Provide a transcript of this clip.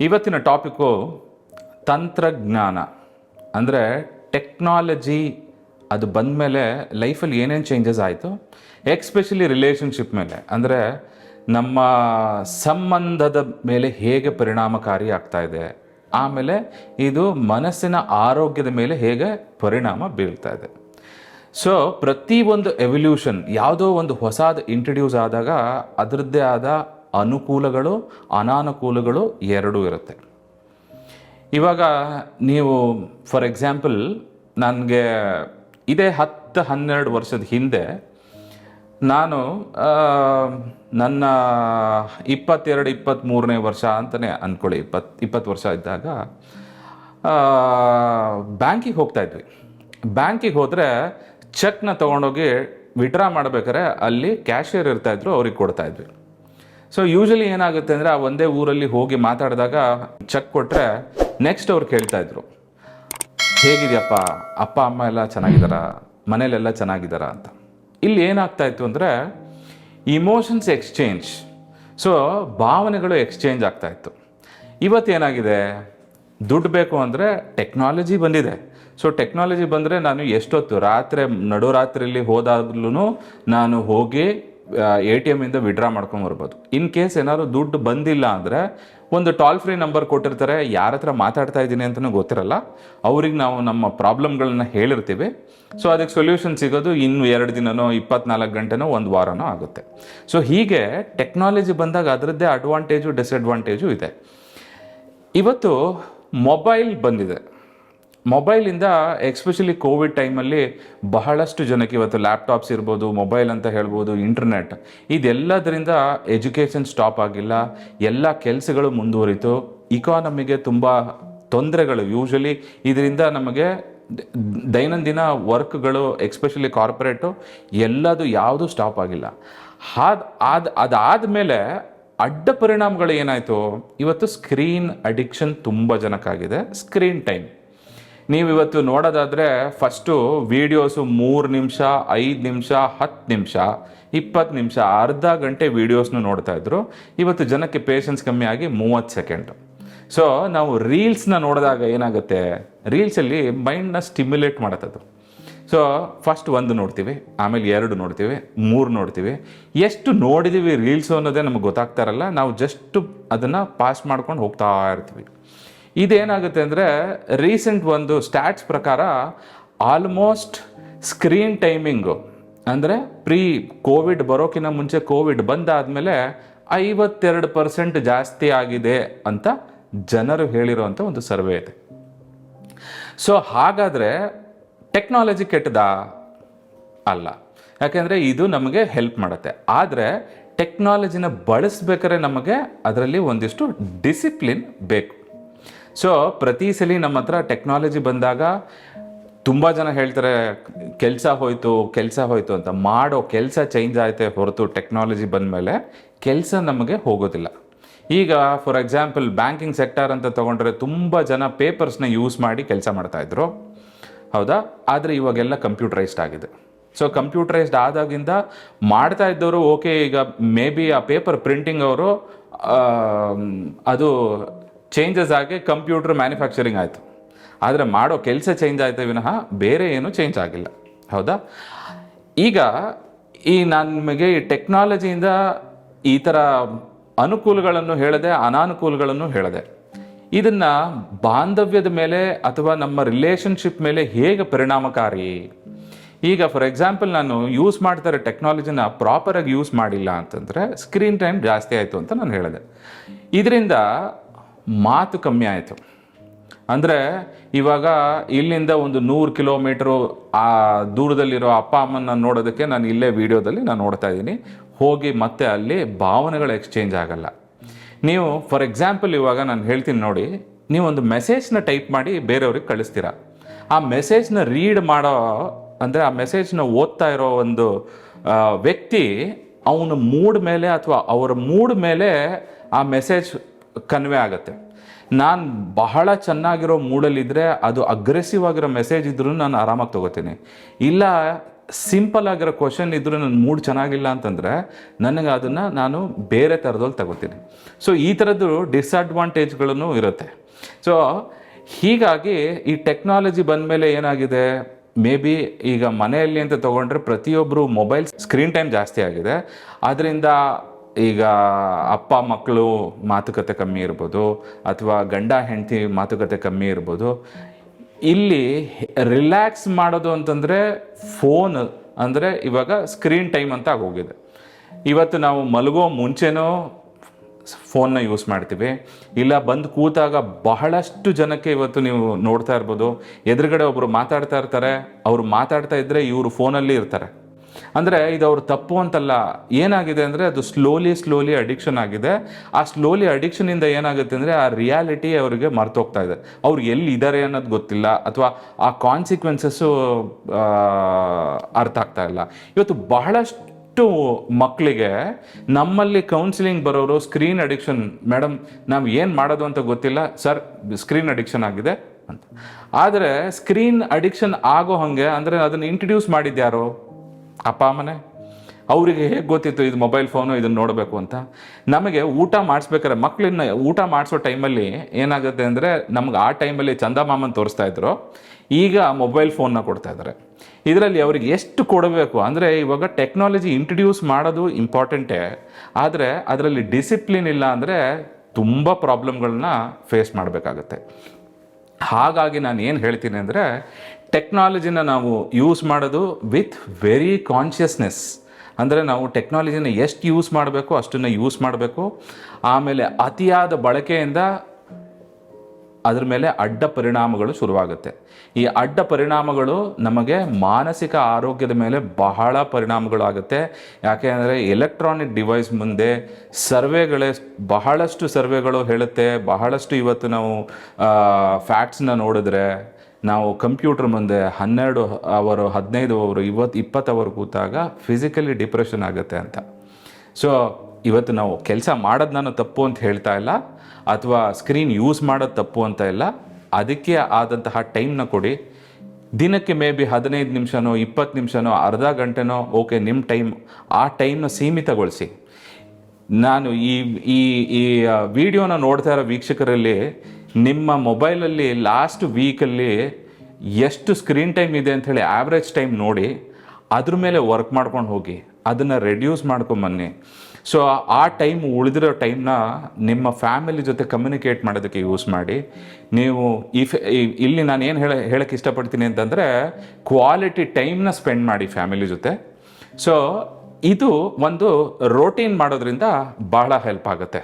ಇವತ್ತಿನ ಟಾಪಿಕ್ಕು ತಂತ್ರಜ್ಞಾನ. ಅಂದರೆ ಟೆಕ್ನಾಲಜಿ ಅದು ಬಂದ ಮೇಲೆ ಲೈಫಲ್ಲಿ ಏನೇನು ಚೇಂಜಸ್ ಆಯಿತು? ಎಕ್ಸ್ಪೆಷಲಿ ರಿಲೇಷನ್ಶಿಪ್ ಮೇಲೆ. ಅಂದರೆ ನಮ್ಮ ಸಂಬಂಧದ ಮೇಲೆ ಹೇಗೆ ಪರಿಣಾಮಕಾರಿ ಆಗ್ತಾ ಇದೆ. ಆಮೇಲೆ ಇದು ಮನಸ್ಸಿನ ಆರೋಗ್ಯದ ಮೇಲೆ ಹೇಗೆ ಪರಿಣಾಮ ಬೀಳ್ತಾ ಇದೆ. ಸೊ ಪ್ರತಿಯೊಂದು ಎವಲ್ಯೂಷನ್ ಯಾವುದೋ ಒಂದು ಹೊಸದು ಇಂಟ್ರಡ್ಯೂಸ್ ಆದಾಗ ಅದರದ್ದೇ ಆದ ಅನುಕೂಲಗಳು, ಅನಾನುಕೂಲಗಳು ಎರಡೂ ಇರುತ್ತೆ. ಇವಾಗ ನೀವು ಫಾರ್ ಎಕ್ಸಾಂಪಲ್ ನನಗೆ ಇದೇ ಹತ್ತು ಹನ್ನೆರಡು ವರ್ಷದ ಹಿಂದೆ ನಾನು ನನ್ನ ಇಪ್ಪತ್ತೆರಡು, ಇಪ್ಪತ್ತ್ಮೂರನೇ ವರ್ಷ ಅಂತಲೇ ಅಂದ್ಕೊಳ್ಳಿ ಇಪ್ಪತ್ತು ಇಪ್ಪತ್ತು ವರ್ಷ ಇದ್ದಾಗ ಬ್ಯಾಂಕಿಗೆ ಹೋಗ್ತಾ ಇದ್ವಿ. ಬ್ಯಾಂಕಿಗೆ ಹೋದರೆ ಚೆಕ್ನ ತೊಗೊಂಡೋಗಿ ವಿಡ್ರಾ ಮಾಡ್ಬೇಕಾದ್ರೆ ಅಲ್ಲಿ ಕ್ಯಾಶಿಯರ್ ಇರ್ತಾಯಿದ್ರು ಅವ್ರಿಗೆ ಕೊಡ್ತಾ ಇದ್ವಿ. ಸೊ ಯೂಶಲಿ ಏನಾಗುತ್ತೆ ಅಂದರೆ ಆ ಒಂದೇ ಊರಲ್ಲಿ ಹೋಗಿ ಮಾತಾಡಿದಾಗ ಚೆಕ್ ಕೊಟ್ಟರೆ ನೆಕ್ಸ್ಟ್ ಅವ್ರು ಕೇಳ್ತಾ ಇದ್ರು. ಹೇಗಿದೆಯಪ್ಪ? ಅಪ್ಪ, ಅಮ್ಮ ಎಲ್ಲ ಚೆನ್ನಾಗಿದ್ದಾರಾ? ಮನೇಲೆಲ್ಲ ಚೆನ್ನಾಗಿದ್ದಾರಾ? ಅಂತ. ಇಲ್ಲಿ ಏನಾಗ್ತಾ ಇತ್ತು ಅಂದರೆ ಇಮೋಷನ್ಸ್ ಎಕ್ಸ್ಚೇಂಜ್ ಸೊ ಭಾವನೆಗಳು ಎಕ್ಸ್ಚೇಂಜ್ ಆಗ್ತಾ ಇತ್ತು. ಇವತ್ತೇನಾಗಿದೆ ದುಡ್ಡು ಬೇಕು ಅಂದರೆ ಟೆಕ್ನಾಲಜಿ ಬಂದಿದೆ. ಸೊ ಟೆಕ್ನಾಲಜಿ ಬಂದರೆ ನಾನು ಎಷ್ಟೊತ್ತು ರಾತ್ರಿ, ನಡುರಾತ್ರಿಯಲ್ಲಿ ಹೋದಾಗ್ಲೂ ನಾನು ಹೋಗಿ ಎ ಟಿ ಎಮ್ಮಿಂದ ವಿಡ್ರಾ ಮಾಡ್ಕೊಂಬರ್ಬೋದು ಇನ್ ಕೇಸ್ ಏನಾದ್ರು ದುಡ್ಡು ಬಂದಿಲ್ಲ ಅಂದರೆ ಒಂದು ಟಾಲ್ ಫ್ರೀ ನಂಬರ್ ಕೊಟ್ಟಿರ್ತಾರೆ, ಯಾರ ಹತ್ರ ಮಾತಾಡ್ತಾ ಇದ್ದೀನಿ ಅಂತಲೂ ಗೊತ್ತಿರಲ್ಲ. ಅವ್ರಿಗೆ ನಾವು ನಮ್ಮ ಪ್ರಾಬ್ಲಮ್ಗಳನ್ನ ಹೇಳಿರ್ತೀವಿ. ಸೊ ಅದಕ್ಕೆ ಸೊಲ್ಯೂಷನ್ ಸಿಗೋದು ಇನ್ನು ಎರಡು ದಿನನೋ, ಇಪ್ಪತ್ನಾಲ್ಕು ಗಂಟೆನೋ, ಒಂದು ವಾರನೋ ಆಗುತ್ತೆ. ಸೊ ಹೀಗೆ ಟೆಕ್ನಾಲಜಿ ಬಂದಾಗ ಅದರದ್ದೇ ಅಡ್ವಾಂಟೇಜು ಡಿಸ್ಅಡ್ವಾಂಟೇಜು ಇದೆ. ಇವತ್ತು ಮೊಬೈಲ್ ಬಂದಿದೆ. ಮೊಬೈಲಿಂದ ಎಕ್ಸ್ಪೆಷಲಿ ಕೋವಿಡ್ ಟೈಮಲ್ಲಿ ಬಹಳಷ್ಟು ಜನಕ್ಕೆ ಇವತ್ತು ಲ್ಯಾಪ್ಟಾಪ್ಸ್ ಇರ್ಬೋದು ಮೊಬೈಲ್ ಅಂತ ಹೇಳ್ಬೋದು ಇಂಟರ್ನೆಟ್ ಇದೆಲ್ಲದರಿಂದ ಎಜುಕೇಷನ್ ಸ್ಟಾಪ್ ಆಗಿಲ್ಲ. ಎಲ್ಲ ಕೆಲಸಗಳು ಮುಂದುವರಿತು. ಇಕಾನಮಿಗೆ ತುಂಬ ತೊಂದರೆಗಳು. ಯೂಶಲಿ ಇದರಿಂದ ನಮಗೆ ದೈನಂದಿನ ವರ್ಕ್ಗಳು ಎಕ್ಸ್ಪೆಷಲಿ ಕಾರ್ಪೊರೇಟು ಎಲ್ಲದು ಯಾವುದೂ ಸ್ಟಾಪ್ ಆಗಿಲ್ಲ. ಹಾದ್ ಅದಾದ ಮೇಲೆ ಅಡ್ಡ ಪರಿಣಾಮಗಳು ಏನಾಯಿತು? ಇವತ್ತು ಸ್ಕ್ರೀನ್ ಅಡಿಕ್ಷನ್ ತುಂಬ ಜನಕ್ಕಾಗಿದೆ. ಸ್ಕ್ರೀನ್ ಟೈಮ್ ನೀವು ಇವತ್ತು ನೋಡೋದಾದರೆ ಫಸ್ಟು ವೀಡಿಯೋಸು ಮೂರು ನಿಮಿಷ, ಐದು ನಿಮಿಷ, ಹತ್ತು ನಿಮಿಷ, ಇಪ್ಪತ್ತು ನಿಮಿಷ, ಅರ್ಧ ಗಂಟೆ ವೀಡಿಯೋಸ್ನು ನೋಡ್ತಾ ಇದ್ರು. ಇವತ್ತು ಜನಕ್ಕೆ ಪೇಷನ್ಸ್ ಕಮ್ಮಿ ಆಗಿ ಮೂವತ್ತು ಸೆಕೆಂಡ್ ಸೊ ನಾವು ರೀಲ್ಸ್ನ ನೋಡಿದಾಗ ಏನಾಗುತ್ತೆ? ರೀಲ್ಸಲ್ಲಿ ಮೈಂಡ್ನ ಸ್ಟಿಮ್ಯುಲೇಟ್ ಮಾಡತ್ತದು. ಸೊ ಫಸ್ಟ್ ಒಂದು ನೋಡ್ತೀವಿ, ಆಮೇಲೆ ಎರಡು ನೋಡ್ತೀವಿ, ಮೂರು ನೋಡ್ತೀವಿ. ಎಷ್ಟು ನೋಡಿದ್ದೀವಿ ರೀಲ್ಸು ಅನ್ನೋದೇ ನಮಗೆ ಗೊತ್ತಾಗ್ತಾರಲ್ಲ ನಾವು ಜಸ್ಟ್ ಅದನ್ನು ಪಾಸ್ ಮಾಡ್ಕೊಂಡು ಹೋಗ್ತಾ ಇರ್ತೀವಿ. ಇದೇನಾಗುತ್ತೆ ಅಂದರೆ ರೀಸೆಂಟ್ ಒಂದು ಸ್ಟ್ಯಾಟ್ಸ್ ಪ್ರಕಾರ ಆಲ್ಮೋಸ್ಟ್ ಸ್ಕ್ರೀನ್ ಟೈಮಿಂಗು ಅಂದರೆ ಪ್ರೀ ಕೋವಿಡ್ ಬರೋಕ್ಕಿಂತ ಮುಂಚೆ ಕೋವಿಡ್ ಬಂದಾದಮೇಲೆ ಐವತ್ತೆರಡು ಪರ್ಸೆಂಟ್ ಜಾಸ್ತಿ ಆಗಿದೆ ಅಂತ ಜನರು ಹೇಳಿರೋಂಥ ಒಂದು ಸರ್ವೆ ಇದೆ. ಸೊ ಹಾಗಾದರೆ ಟೆಕ್ನಾಲಜಿ ಕೆಟ್ಟದಾ? ಅಲ್ಲ. ಯಾಕೆಂದರೆ ಇದು ನಮಗೆ ಹೆಲ್ಪ್ ಮಾಡುತ್ತೆ. ಆದರೆ ಟೆಕ್ನಾಲಜಿನ ಬಳಸ್ಬೇಕಾದ್ರೆ ನಮಗೆ ಅದರಲ್ಲಿ ಒಂದಿಷ್ಟು ಡಿಸಿಪ್ಲಿನ್ ಬೇಕು. ಸೊ ಪ್ರತಿ ಸಲ ನಮ್ಮ ಹತ್ರ ಟೆಕ್ನಾಲಜಿ ಬಂದಾಗ ತುಂಬ ಜನ ಹೇಳ್ತಾರೆ, ಕೆಲಸ ಹೋಯ್ತು ಕೆಲಸ ಹೋಯ್ತು ಅಂತ. ಮಾಡೋ ಕೆಲಸ ಚೇಂಜ್ ಆಯಿತೆ ಹೊರತು ಟೆಕ್ನಾಲಜಿ ಬಂದಮೇಲೆ ಕೆಲಸ ನಮಗೆ ಹೋಗೋದಿಲ್ಲ. ಈಗ ಫಾರ್ ಎಕ್ಸಾಂಪಲ್ ಬ್ಯಾಂಕಿಂಗ್ ಸೆಕ್ಟರ್ ಅಂತ ತೊಗೊಂಡ್ರೆ ತುಂಬ ಜನ ಪೇಪರ್ಸ್ನ ಯೂಸ್ ಮಾಡಿ ಕೆಲಸ ಮಾಡ್ತಾಯಿದ್ರು ಹೌದಾ? ಆದರೆ ಇವಾಗೆಲ್ಲ ಕಂಪ್ಯೂಟರೈಸ್ಡ್ ಆಗಿದೆ. ಸೊ ಕಂಪ್ಯೂಟರೈಸ್ಡ್ ಆದಾಗಿಂದ ಮಾಡ್ತಾ ಇದ್ದವರು ಓಕೆ ಈಗ ಮೇ ಬಿ ಆ ಪೇಪರ್ ಪ್ರಿಂಟಿಂಗ್ ಅವರು ಅದು ಚೇಂಜಸ್ ಆಗಿ ಕಂಪ್ಯೂಟರ್ ಮ್ಯಾನುಫ್ಯಾಕ್ಚರಿಂಗ್ ಆಯಿತು. ಆದರೆ ಮಾಡೋ ಕೆಲಸ ಚೇಂಜ್ ಆಯಿತು ವಿನಃ ಬೇರೆ ಏನು ಚೇಂಜ್ ಆಗಿಲ್ಲ. ಹೌದಾ? ಈಗ ಈ ನಿಮಗೆ ಈ ಟೆಕ್ನಾಲಜಿಯಿಂದ ಈ ಥರ ಅನುಕೂಲಗಳನ್ನು ಹೇಳದೆ, ಅನಾನುಕೂಲಗಳನ್ನು ಹೇಳದೆ, ಇದನ್ನು ಬಾಂಧವ್ಯದ ಮೇಲೆ ಅಥವಾ ನಮ್ಮ ರಿಲೇಷನ್ಶಿಪ್ ಮೇಲೆ ಹೇಗೆ ಪರಿಣಾಮಕಾರಿ? ಈಗ ಫಾರ್ ಎಕ್ಸಾಂಪಲ್ ನಾನು ಯೂಸ್ ಮಾಡ್ತಾರೆ ಟೆಕ್ನಾಲಜಿನ ಪ್ರಾಪರಾಗಿ ಯೂಸ್ ಮಾಡಿಲ್ಲ ಅಂತಂದರೆ ಸ್ಕ್ರೀನ್ ಟೈಮ್ ಜಾಸ್ತಿ ಆಯಿತು ಅಂತ ನಾನು ಹೇಳಿದೆ. ಇದರಿಂದ ಮಾತು ಕಮ್ಮಿ ಆಯಿತು. ಅಂದರೆ ಇವಾಗ ಇಲ್ಲಿಂದ ಒಂದು ನೂರು ಕಿಲೋಮೀಟ್ರು ಆ ದೂರದಲ್ಲಿರೋ ಅಪ್ಪ ಅಮ್ಮನ ನೋಡೋದಕ್ಕೆ ನಾನು ಇಲ್ಲೇ ವಿಡಿಯೋದಲ್ಲಿ ನಾನು ನೋಡ್ತಾ ಇದ್ದೀನಿ. ಹೋಗಿ ಮತ್ತೆ ಅಲ್ಲಿ ಭಾವನೆಗಳು ಎಕ್ಸ್ಚೇಂಜ್ ಆಗಲ್ಲ. ನೀವು ಫಾರ್ ಎಕ್ಸಾಂಪಲ್ ಇವಾಗ ನಾನು ಹೇಳ್ತೀನಿ ನೋಡಿ, ನೀವು ಒಂದು ಮೆಸೇಜ್ನ ಟೈಪ್ ಮಾಡಿ ಬೇರೆಯವ್ರಿಗೆ ಕಳಿಸ್ತೀರಾ? ಆ ಮೆಸೇಜ್ನ ರೀಡ್ ಮಾಡೋ, ಅಂದರೆ ಆ ಮೆಸೇಜ್ನ ಓದ್ತಾ ಇರೋ ಒಂದು ವ್ಯಕ್ತಿ ಅವನ ಮೂಡ್ ಮೇಲೆ ಅಥವಾ ಅವರ ಮೂಡ್ ಮೇಲೆ ಆ ಮೆಸೇಜ್ ಕನ್ವೆ ಆಗುತ್ತೆ. ನಾನು ಬಹಳ ಚೆನ್ನಾಗಿರೋ ಮೂಡಲ್ಲಿದ್ದರೆ ಅದು ಅಗ್ರೆಸಿವ್ ಆಗಿರೋ ಮೆಸೇಜ್ ಇದ್ರೂ ನಾನು ಆರಾಮಾಗಿ ತಗೋತೀನಿ. ಇಲ್ಲ ಸಿಂಪಲ್ ಆಗಿರೋ ಕ್ವಶನ್ ಇದ್ರೂ ನನ್ನ ಮೂಡ್ ಚೆನ್ನಾಗಿಲ್ಲ ಅಂತಂದರೆ ನನಗೆ ಅದನ್ನು ನಾನು ಬೇರೆ ಥರದಲ್ಲಿ ತಗೋತೀನಿ. ಸೊ ಈ ಥರದ್ದು ಡಿಸ್ಅಡ್ವಾಂಟೇಜ್ಗಳನ್ನು ಇರುತ್ತೆ. ಸೊ ಹೀಗಾಗಿ ಈ ಟೆಕ್ನಾಲಜಿ ಬಂದ ಮೇಲೆ ಏನಾಗಿದೆ? ಮೇ ಬಿ ಈಗ ಮನೆಯಲ್ಲಿ ಅಂತ ತೊಗೊಂಡ್ರೆ ಪ್ರತಿಯೊಬ್ಬರು ಮೊಬೈಲ್ ಸ್ಕ್ರೀನ್ ಟೈಮ್ ಜಾಸ್ತಿ ಆಗಿದೆ. ಆದ್ದರಿಂದ ಈಗ ಅಪ್ಪ ಮಕ್ಕಳು ಮಾತುಕತೆ ಕಮ್ಮಿ ಇರ್ಬೋದು, ಅಥವಾ ಗಂಡ ಹೆಂಡತಿ ಮಾತುಕತೆ ಕಮ್ಮಿ ಇರ್ಬೋದು. ಇಲ್ಲಿ ರಿಲ್ಯಾಕ್ಸ್ ಮಾಡೋದು ಅಂತಂದರೆ ಫೋನ್ ಅಂದರೆ ಇವಾಗ ಸ್ಕ್ರೀನ್ ಟೈಮ್ ಅಂತ ಆಗೋಗಿದೆ. ಇವತ್ತು ನಾವು ಮಲಗೋ ಮುಂಚೆನೂ ಫೋನ್ನ ಯೂಸ್ ಮಾಡ್ತೀವಿ. ಇಲ್ಲ ಬಂದು ಕೂತಾಗ ಬಹಳಷ್ಟು ಜನಕ್ಕೆ ಇವತ್ತು ನೀವು ನೋಡ್ತಾ ಇರ್ಬೋದು. ಎದುರುಗಡೆ ಒಬ್ಬರು ಮಾತಾಡ್ತಾ ಇರ್ತಾರೆ, ಅವರು ಮಾತಾಡ್ತಾ ಇದ್ದರೆ ಇವರು ಫೋನಲ್ಲಿ ಇರ್ತಾರೆ. ಅಂದರೆ ಇದು ಅವ್ರ ತಪ್ಪು ಅಂತಲ್ಲ. ಏನಾಗಿದೆ ಅಂದರೆ ಅದು ಸ್ಲೋಲಿ ಸ್ಲೋಲಿ ಅಡಿಕ್ಷನ್ ಆಗಿದೆ. ಆ ಸ್ಲೋಲಿ ಅಡಿಕ್ಷನಿಂದ ಏನಾಗುತ್ತೆ ಅಂದರೆ ಆ ರಿಯಾಲಿಟಿ ಅವರಿಗೆ ಮರ್ತೋಗ್ತಾ ಇದೆ. ಅವ್ರು ಎಲ್ಲಿ ಇದ್ದಾರೆ ಅನ್ನೋದು ಗೊತ್ತಿಲ್ಲ. ಅಥವಾ ಆ ಕಾನ್ಸಿಕ್ವೆನ್ಸಸ್ಸು ಅರ್ಥ ಆಗ್ತಾ ಇಲ್ಲ. ಇವತ್ತು ಬಹಳಷ್ಟು ಮಕ್ಕಳಿಗೆ ನಮ್ಮಲ್ಲಿ ಕೌನ್ಸಿಲಿಂಗ್ ಬರೋರು ಸ್ಕ್ರೀನ್ ಅಡಿಕ್ಷನ್ ಮೇಡಮ್ ನಾವು ಏನು ಮಾಡೋದು ಅಂತ ಗೊತ್ತಿಲ್ಲ. ಸರ್ ಸ್ಕ್ರೀನ್ ಅಡಿಕ್ಷನ್ ಆಗಿದೆ ಅಂತ. ಆದರೆ ಸ್ಕ್ರೀನ್ ಅಡಿಕ್ಷನ್ ಆಗೋ ಹಾಗೆ ಅಂದರೆ ಅದನ್ನು ಇಂಟ್ರಡ್ಯೂಸ್ ಮಾಡಿದ್ಯಾರೋ ಅಪ್ಪ, ಅಮ್ಮನೇ, ಅವರಿಗೆ ಹೇಗೆ ಗೊತ್ತಿತ್ತು ಇದು ಮೊಬೈಲ್ ಫೋನು ಇದನ್ನು ನೋಡಬೇಕು ಅಂತ? ನಮಗೆ ಊಟ ಮಾಡಿಸ್ಬೇಕಾದ್ರೆ ಮಕ್ಕಳನ್ನ ಊಟ ಮಾಡಿಸೋ ಟೈಮಲ್ಲಿ ಏನಾಗುತ್ತೆ ಅಂದರೆ ನಮ್ಗೆ ಆ ಟೈಮಲ್ಲಿ ಚಂದಮಾಮನ್ ತೋರಿಸ್ತಾ ಇದ್ರು. ಈಗ ಮೊಬೈಲ್ ಫೋನ್ನ ಕೊಡ್ತಾ ಇದ್ದಾರೆ ಇದರಲ್ಲಿ ಅವ್ರಿಗೆ ಎಷ್ಟು ಕೊಡಬೇಕು ಅಂದರೆ ಇವಾಗ ಟೆಕ್ನಾಲಜಿ ಇಂಟ್ರಡ್ಯೂಸ್ ಮಾಡೋದು ಇಂಪಾರ್ಟೆಂಟೇ ಆದರೆ ಅದರಲ್ಲಿ ಡಿಸಿಪ್ಲಿನ್ ಇಲ್ಲ ಅಂದರೆ ತುಂಬ ಪ್ರಾಬ್ಲಮ್ಗಳನ್ನ ಫೇಸ್ ಮಾಡಬೇಕಾಗತ್ತೆ. ಹಾಗಾಗಿ ನಾನು ಏನು ಹೇಳ್ತೀನಿ ಅಂದರೆ ಟೆಕ್ನಾಲಜಿನ ನಾವು ಯೂಸ್ ಮಾಡೋದು ವಿತ್ ವೆರಿ ಕಾನ್ಷಿಯಸ್ನೆಸ್ ಅಂದರೆ ನಾವು ಟೆಕ್ನಾಲಜಿನ ಎಷ್ಟು ಯೂಸ್ ಮಾಡಬೇಕು ಅಷ್ಟನ್ನು ಯೂಸ್ ಮಾಡಬೇಕು. ಆಮೇಲೆ ಅತಿಯಾದ ಬಳಕೆಯಿಂದ ಅದ್ರ ಮೇಲೆ ಅಡ್ಡ ಪರಿಣಾಮಗಳು ಶುರುವಾಗುತ್ತೆ. ಈ ಅಡ್ಡ ಪರಿಣಾಮಗಳು ನಮಗೆ ಮಾನಸಿಕ ಆರೋಗ್ಯದ ಮೇಲೆ ಬಹಳ ಪರಿಣಾಮಗಳಾಗುತ್ತೆ. ಯಾಕೆ ಅಂದರೆ ಎಲೆಕ್ಟ್ರಾನಿಕ್ ಡಿವೈಸ್ ಮುಂದೆ ಸರ್ವೆಗಳೇ ಬಹಳಷ್ಟು ಸರ್ವೆಗಳು ಹೇಳುತ್ತೆ. ಬಹಳಷ್ಟು ಇವತ್ತು ನಾವು ಫ್ಯಾಕ್ಟ್ಸ್ನ ನೋಡಿದ್ರೆ ನಾವು ಕಂಪ್ಯೂಟರ್ ಮುಂದೆ ಹನ್ನೆರಡು ಅವರು, ಹದಿನೈದು ಅವರು ಇವತ್ತು ಇಪ್ಪತ್ತು ಅವರು ಕೂತಾಗ ಫಿಸಿಕಲಿ ಡಿಪ್ರೆಷನ್ ಆಗುತ್ತೆ ಅಂತ. ಸೊ ಇವತ್ತು ನಾವು ಕೆಲಸ ಮಾಡೋದು ನಾನು ತಪ್ಪು ಅಂತ ಹೇಳ್ತಾ ಇಲ್ಲ, ಅಥವಾ ಸ್ಕ್ರೀನ್ ಯೂಸ್ ಮಾಡೋದು ತಪ್ಪು ಅಂತ ಇಲ್ಲ. ಅದಕ್ಕೆ ಆದಂತಹ ಟೈಮ್ನ ಕೊಡಿ. ದಿನಕ್ಕೆ ಮೇ ಬಿ ಹದಿನೈದು ನಿಮಿಷನೋ, ಇಪ್ಪತ್ತು ನಿಮಿಷನೋ, ಅರ್ಧ ಗಂಟೆನೋ ಓಕೆ ನಿಮ್ಮ ಟೈಮ್ ಆ ಟೈಮ್ನ ಸೀಮಿತಗೊಳಿಸಿ. ನಾನು ಈ ಈ ಈ ವಿಡಿಯೋನ ನೋಡ್ತಾ ಇರೋ ವೀಕ್ಷಕರಲ್ಲಿ ನಿಮ್ಮ ಮೊಬೈಲಲ್ಲಿ ಲಾಸ್ಟ್ ವೀಕಲ್ಲಿ ಎಷ್ಟು ಸ್ಕ್ರೀನ್ ಟೈಮ್ ಇದೆ ಅಂಥೇಳಿ ಆ್ಯಾವ್ರೇಜ್ ಟೈಮ್ ನೋಡಿ, ಅದ್ರ ಮೇಲೆ ವರ್ಕ್ ಮಾಡ್ಕೊಂಡು ಹೋಗಿ. ಅದನ್ನು ರೆಡ್ಯೂಸ್ ಮಾಡ್ಕೊಂಬನ್ನಿ ಸೊ ಆ ಟೈಮ್ ಉಳಿದಿರೋ ಟೈಮ್ನ ನಿಮ್ಮ ಫ್ಯಾಮಿಲಿ ಜೊತೆ ಕಮ್ಯುನಿಕೇಟ್ ಮಾಡೋದಕ್ಕೆ ಯೂಸ್ ಮಾಡಿ, ನೀವು ಈ ಇಲ್ಲಿ ನಾನು ಏನು ಹೇಳ ಹೇಳಕ್ಕೆ ಇಷ್ಟಪಡ್ತೀನಿ ಅಂತಂದರೆ ಕ್ವಾಲಿಟಿ ಟೈಮ್ನ ಸ್ಪೆಂಡ್ ಮಾಡಿ ಫ್ಯಾಮಿಲಿ ಜೊತೆ. ಸೊ ಇದು ಒಂದು ರೋಟೀನ್ ಮಾಡೋದ್ರಿಂದ ಬಹಳ ಹೆಲ್ಪ್ ಆಗುತ್ತೆ.